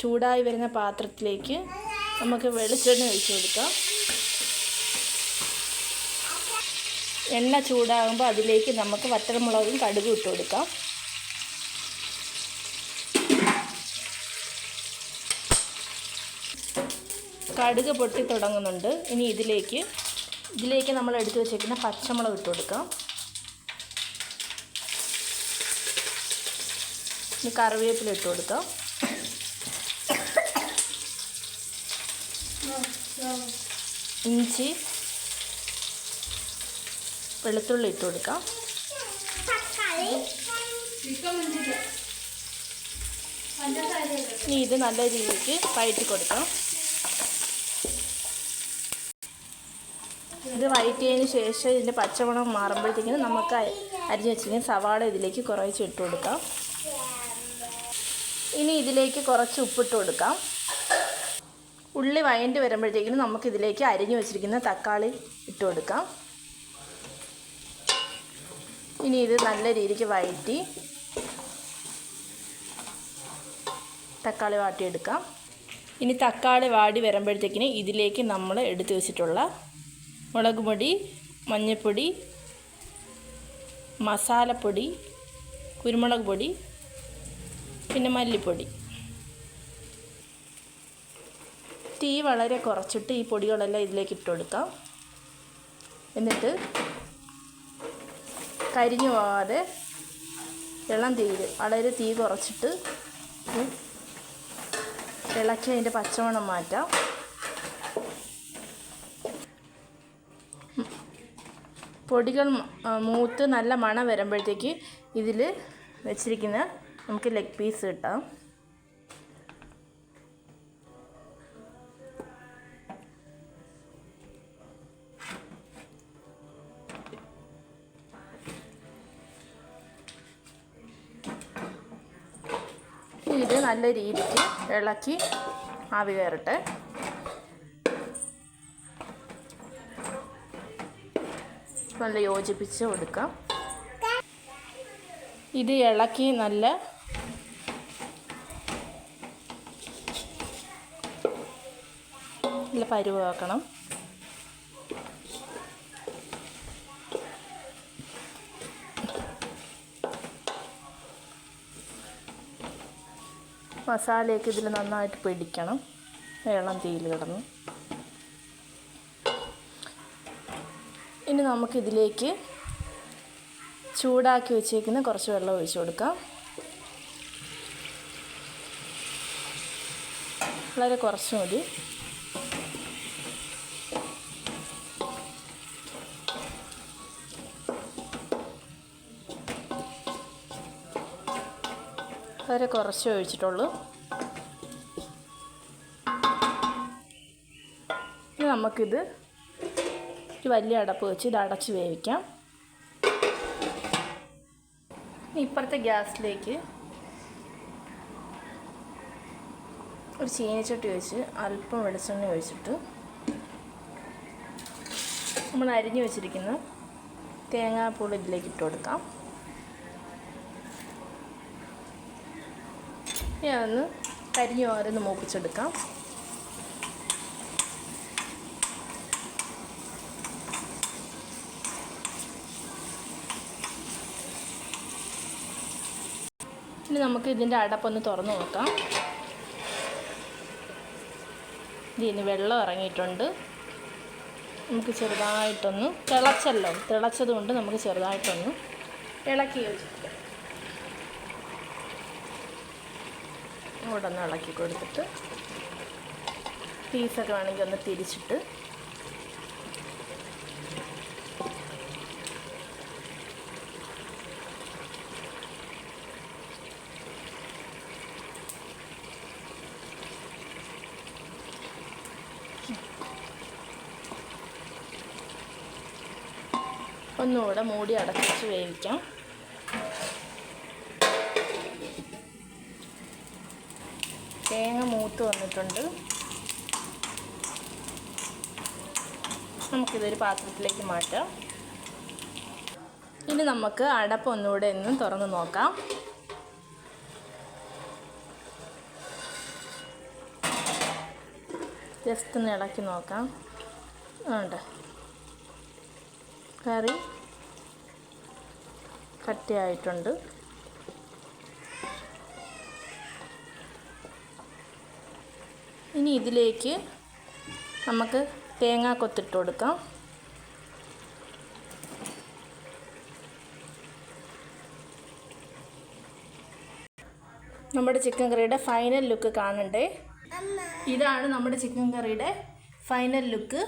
ചൂടായി വരുന്ന പാത്രത്തിലേക്ക് നമുക്ക് വെളിച്ചെണ്ണ ഒഴിച്ചു കൊടുക്കാം. എണ്ണ ചൂടാകുമ്പോൾ അതിലേക്ക് നമുക്ക് വറ്റൽമുളകും കടുകും ഇട്ട് കൊടുക്കാം. കടുക് പൊട്ടി തുടങ്ങുന്നുണ്ട്. ഇനി ഇതിലേക്ക് ഇതിലേക്ക് നമ്മൾ എടുത്തു വെച്ചേക്കുന്ന പച്ചമുളക് ഇട്ട് കൊടുക്കാം. ഇനി കറിവേപ്പില ഇട്ട് കൊടുക്കാം. ഇഞ്ചി വെളുത്തുള്ളി ഇട്ട് കൊടുക്കാം. ഇനി ഇത് നല്ല രീതിക്ക് വഴറ്റി കൊടുക്കാം. ഇത് വഴറ്റിയതിന് ശേഷം ഇതിന്റെ പച്ചമണം മാറുമ്പോഴത്തേക്കിനും നമുക്ക് അരിഞ്ഞ് വെച്ചിരിക്കുന്ന സവാള ഇതിലേക്ക് കുറച്ച് ഇട്ട് കൊടുക്കാം. ഇനി ഇതിലേക്ക് കുറച്ച് ഉപ്പിട്ട് കൊടുക്കാം. ഉള്ളി വഴണ്ടി വരുമ്പോഴത്തേക്കിനും നമുക്ക് ഇതിലേക്ക് അരിഞ്ഞു വെച്ചിരിക്കുന്ന തക്കാളി ഇട്ട് കൊടുക്കാം. ഇനി ഇത് നല്ല രീതിക്ക് വഴറ്റി തക്കാളി വാട്ടിയെടുക്കാം. ഇനി തക്കാളി വാടി വരുമ്പോഴത്തേക്കിന് ഇതിലേക്ക് നമ്മൾ എടുത്തു വെച്ചിട്ടുള്ള മുളക് പൊടി മഞ്ഞൾപ്പൊടി മസാലപ്പൊടി കുരുമുളക് പൊടി പിന്നെ മല്ലിപ്പൊടി. തീ വളരെ കുറച്ചിട്ട് ഈ പൊടികളെല്ലാം ഇതിലേക്ക് ഇട്ട് കൊടുക്കാം. എന്നിട്ട് കരിഞ്ഞു പോകാതെ ഇളം തീയിൽ വളരെ തീ കുറച്ചിട്ട് ഇളക്കി അതിന്റെ പച്ചമണം മാറ്റാം. പൊടികൾ മൂത്ത് നല്ല മണം വരുമ്പോഴത്തേക്ക് ഇതിൽ വെച്ചിരിക്കുന്ന നമുക്ക് ലെഗ് പീസ് കിട്ടാം ഇത് നല്ല രീതിക്ക് ഇളക്കി ആവി കയറട്ടെ. നല്ല യോജിപ്പിച്ച് കൊടുക്കാം. ഇത് ഇളക്കി നല്ല നല്ല പരുവാക്കണം. മസാലയൊക്കെ ഇതിൽ നന്നായിട്ട് പിടിക്കണം. വേണം തീയിൽ കിടന്ന്. ഇനി നമുക്കിതിലേക്ക് ചൂടാക്കി വെച്ചേക്കുന്ന കുറച്ച് വെള്ളം ഒഴിച്ചു കൊടുക്കാം. വളരെ കുറച്ച് മതി വളരെ കുറച്ച് ഒഴിച്ചിട്ടുള്ളൂ. ഇനി നമുക്കിത് ഒരു വലിയ അടപ്പ് വെച്ച് ഇത് അടച്ച് വേവിക്കാം. ഇനി ഇപ്പുറത്തെ ഗ്യാസിലേക്ക് ഒരു ചീനച്ചട്ടി വെച്ച് അല്പം വെളിച്ചെണ്ണ ഒഴിച്ചിട്ട് നമ്മൾ അരിഞ്ഞു വെച്ചിരിക്കുന്ന തേങ്ങാപ്പൂൾ ഇതിലേക്ക് ഇട്ട് കൊടുക്കാം. ഇനി ഒന്ന് കരിഞ്ഞു ഓരോന്ന് മൂപ്പിച്ചെടുക്കാം. ഇനി നമുക്ക് ഇതിന്റെ അടപ്പൊന്ന് തുറന്നു നോക്കാം. ഇതിന് വെള്ളം ഇറങ്ങിയിട്ടുണ്ട്. നമുക്ക് ചെറുതായിട്ടൊന്ന് തിളച്ചല്ലോ. തിളച്ചത് കൊണ്ട് നമുക്ക് ചെറുതായിട്ടൊന്ന് ഇളക്കി ഇവിടെ ഒന്ന് ഇളക്കി കൊടുത്തിട്ട് പീസൊക്കെ വേണമെങ്കിൽ ഒന്ന് തിരിച്ചിട്ട് ഒന്നുകൂടെ മൂടി അടച്ചിട്ട് വേവിക്കാം തേങ്ങ മൂത്ത് വന്നിട്ടുണ്ട്. നമുക്കിതൊരു പാത്രത്തിലേക്ക് മാറ്റാം. ഇനി നമുക്ക് അടപ്പ് ഒന്നുകൂടെ ഒന്ന് തുറന്ന് നോക്കാം. ജസ്റ്റ് ഒന്ന് ഇളക്കി നോക്കാം. ഉണ്ട് കറി കട്ടിയായിട്ടുണ്ട്. ഇനി ഇതിലേക്ക് നമുക്ക് തേങ്ങാ കൊത്തിട്ട് കൊടുക്കാം. നമ്മുടെ ചിക്കൻ കറിയുടെ ഫൈനൽ ലുക്ക് കാണണ്ടേ? ഇതാണ് നമ്മുടെ ചിക്കൻ കറിയുടെ ഫൈനൽ ലുക്ക്.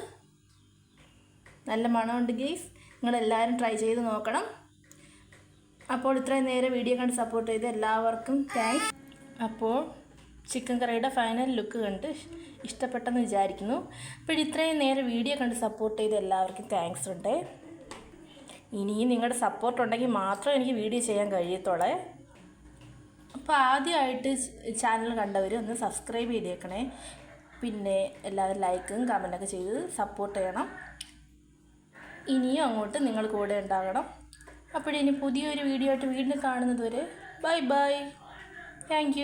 നല്ല മണമുണ്ട് ഗെയ്സ് നിങ്ങളെല്ലാവരും ട്രൈ ചെയ്ത് നോക്കണം. അപ്പോൾ ഇത്രയും നേരം വീഡിയോ കണ്ട് സപ്പോർട്ട് ചെയ്ത് എല്ലാവർക്കും താങ്ക്സ് അപ്പോൾ ചിക്കൻ കറിയുടെ ഫൈനൽ ലുക്ക് കണ്ട് ഇഷ്ടപ്പെട്ടെന്ന് വിചാരിക്കുന്നു. അപ്പോൾ ഇത്രയും നേരം വീഡിയോ കണ്ട് സപ്പോർട്ട് ചെയ്ത എല്ലാവർക്കും താങ്ക്സ് ഉണ്ട്. ഇനിയും നിങ്ങളുടെ സപ്പോർട്ട് ഉണ്ടെങ്കിൽ മാത്രം എനിക്ക് വീഡിയോ ചെയ്യാൻ കഴിയത്തുള്ളേ. അപ്പോൾ ആദ്യമായിട്ട് ചാനൽ കണ്ടവർ ഒന്ന് സബ്സ്ക്രൈബ് ചെയ്തേക്കണേ. പിന്നെ എല്ലാവരും ലൈക്കും കമന്റൊക്കെ ചെയ്ത് സപ്പോർട്ട് ചെയ്യണം. ഇനിയും അങ്ങോട്ട് നിങ്ങൾ കൂടെ ഉണ്ടാകണം. അപ്പോഴിനി പുതിയൊരു വീഡിയോ ആയിട്ട് വീണ്ടും കാണുന്നത് വരെ ബൈ ബൈ താങ്ക്